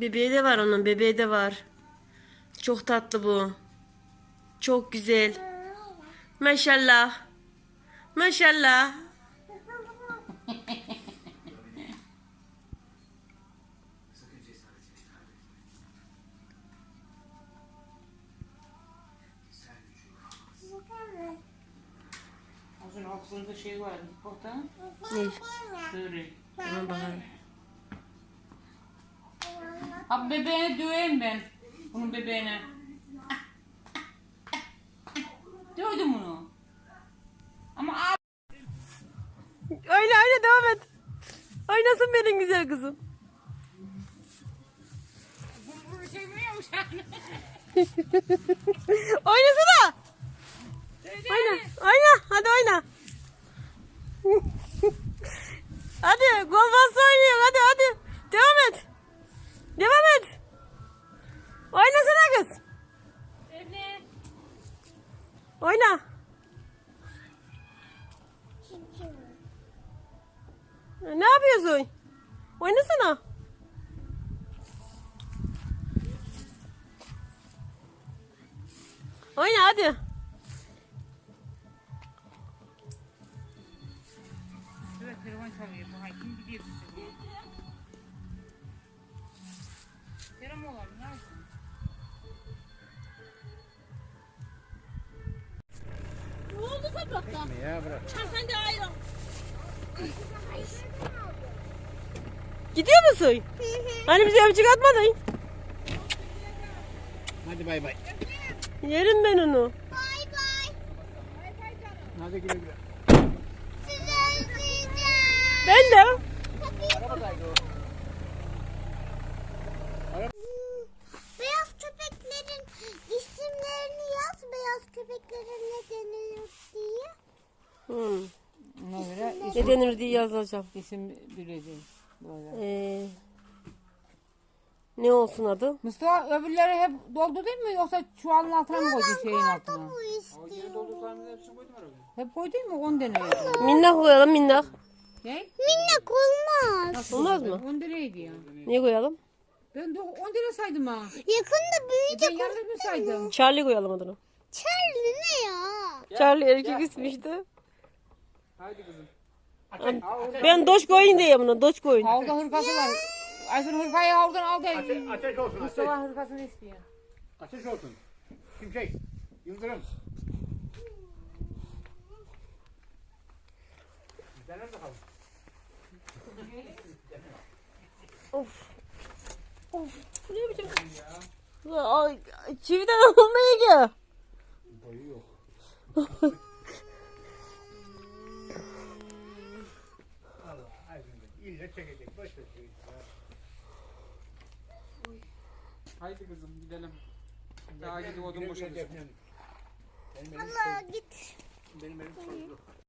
Bebeği de var onun bebeği de var. Çok tatlı bu. Çok güzel. Maşallah. Maşallah. Önce altında şey var. Porta. Ne? Böyle. Hemen bakalım. Ha bebeğine döveyim ben. Bunun bebeğine. Dövdüm bunu. Ama abi. Oyna oyna devam et. Oynasın benim güzel kızım. Bunu çekmiyormuş. Oynasana. Oyna. Oyna. Hadi oyna. hadi gol bastı oynuyor. Hadi hadi. Devam et. Devam et. Oynasana kız. Evne. Oyna. Ne yapıyorsun? Oynasana. Oyna hadi. Evet telefon çalıyor. Bu kim gidiyor oldu toprakta? Ya bırak. Sen de ayrıl. Gidiyor musun? Hani bize öpücük atmadın? Hadi bay bay. Yerim ben onu. Bay bay. Hadi güle güle. Ne denir diye yazacağım. isim bileceğiz. Böyle. Ee, ne olsun adı? Mustafa öbürleri hep doldu değil mi yoksa çuvalın altına mı koydun şeyin altına? Hep koydun mu 10 tane? Minnak koyalım minnak. Ne? Minnak olmaz. Olmaz mı? 10 taneydi ya. Ne koyalım? Ben de 10 tane saydım ha. Yakında E büyüyecek. ben yanlış mı saydım? Charlie koyalım adını. Charlie ne ya? Charlie erkek ismi işte. Hadi kızım. Ben Doç koyun diye buna Doç koyun. Havluda hırkası var. Aysun hırkayı havludan al da Ateş, ateş olsun ateş. Mustafa hırkasını istiyor. Ateş olsun. Şimşek. Yıldırım. Dene bakalım. Ne biçim? Ay, çividen olmaya ki. Boyu yok. İlle çekecek. Boş ver. Haydi kızım gidelim. Daha gidip odun boşalacak. Defne'm. Benim elim Allah git. Benim elim çocuk.